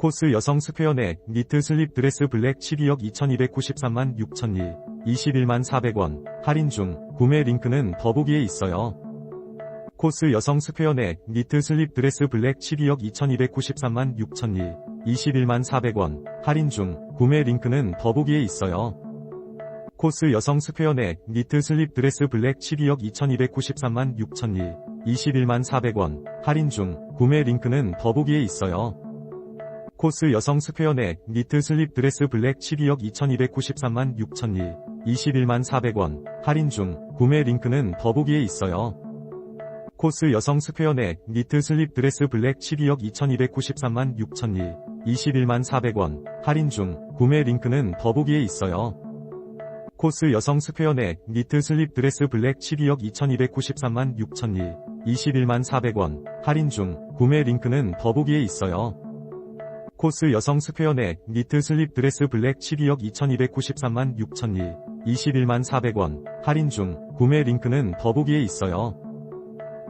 코스 여성 스퀘어넥 니트 슬립 드레스 블랙 12억 2293만 6천일 21만 400원 할인 중 구매 링크는 더보기에 있어요. 코스 여성 스퀘어넥 니트 슬립 드레스 블랙 12억 2293만 6천일 21만 400원 할인 중 구매 링크는 더보기에 있어요. 코스 여성 스퀘어넥 니트 슬립 드레스 블랙 12억 2293만 6천일 21만 400원 할인 중 구매 링크는 더보기에 있어요. 코스 여성 스퀘어넥 니트 슬립 드레스 블랙 12억 2293만 6천일 21만 400원 할인 중 구매 링크는 더보기에 있어요. 코스 여성 스퀘어넥 니트 슬립 드레스 블랙 12억 2293만 6천일 21만 400원 할인 중 구매 링크는 더보기에 있어요. 코스 여성 스퀘어넥 니트 슬립 드레스 블랙 12억 2293만 6천일 21만 400원 할인 중 구매 링크는 더보기에 있어요. 코스 여성 스퀘어넥 니트 슬립 드레스 블랙 12억 2293만 6천일 21만 400원 할인 중 구매 링크는 더보기에 있어요.